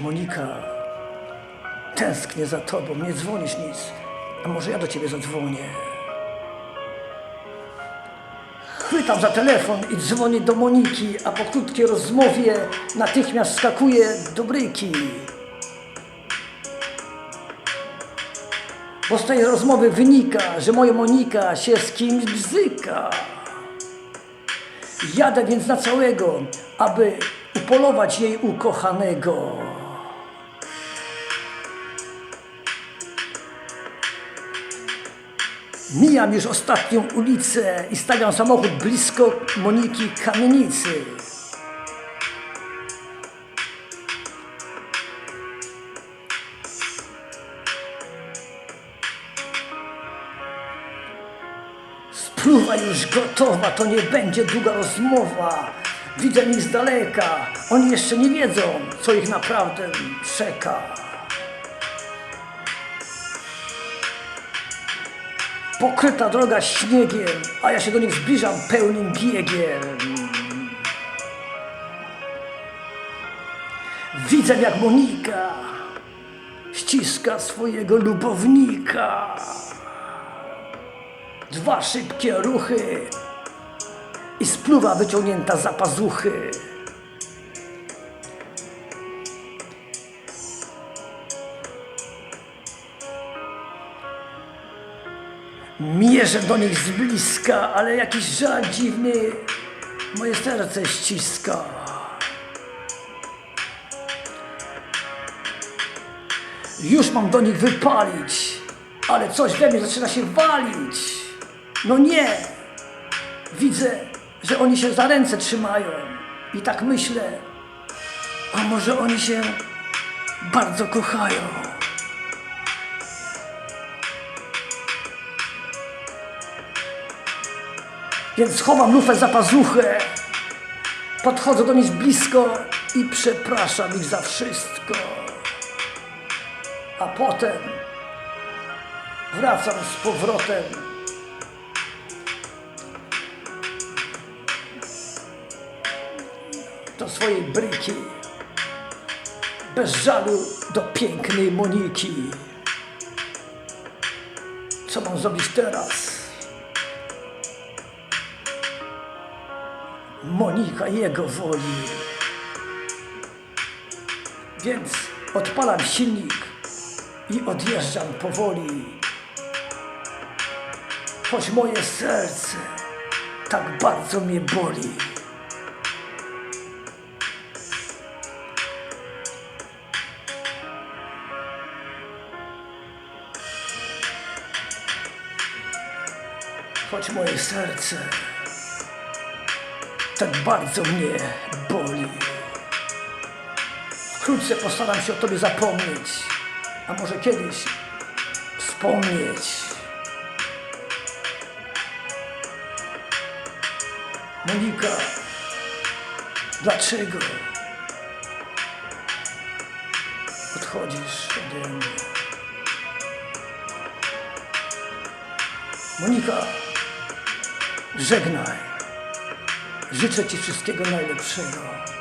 Monika, tęsknię za tobą, nie dzwonisz nic. A może ja do ciebie zadzwonię? Chwytam za telefon i dzwonię do Moniki, a po krótkiej rozmowie natychmiast skakuję do bryki. Bo z tej rozmowy wynika, że moja Monika się z kimś bzyka. Jadę więc na całego, aby upolować jej ukochanego. Mijam już ostatnią ulicę i stawiam samochód blisko Moniki kamienicy. Spluwa już gotowa, to nie będzie długa rozmowa. Widzę ich z daleka, oni jeszcze nie wiedzą, co ich naprawdę czeka. Pokryta droga śniegiem, a ja się do nich zbliżam pełnym biegiem. Widzę jak Monika ściska swojego lubownika. Dwa szybkie ruchy i spluwa wyciągnięta za pazuchy. Mierzę do nich z bliska, ale jakiś żal dziwny moje serce ściska. Już mam do nich wypalić, ale coś we mnie zaczyna się walić. No nie! Widzę, że oni się za ręce trzymają i tak myślę, a może oni się bardzo kochają. Więc chowam lufę za pazuchę, podchodzę do nich blisko i przepraszam ich za wszystko. A potem wracam z powrotem do swojej bryki, bez żalu do pięknej Moniki. Co mam zrobić teraz? Monika jego woli. Więc odpalam silnik i odjeżdżam powoli. Choć moje serce tak bardzo mnie boli. Choć moje serce tak bardzo mnie boli. Wkrótce postaram się o Tobie zapomnieć, a może kiedyś wspomnieć. Monika, dlaczego odchodzisz ode mnie? Monika, żegnaj. Życzę Ci wszystkiego najlepszego.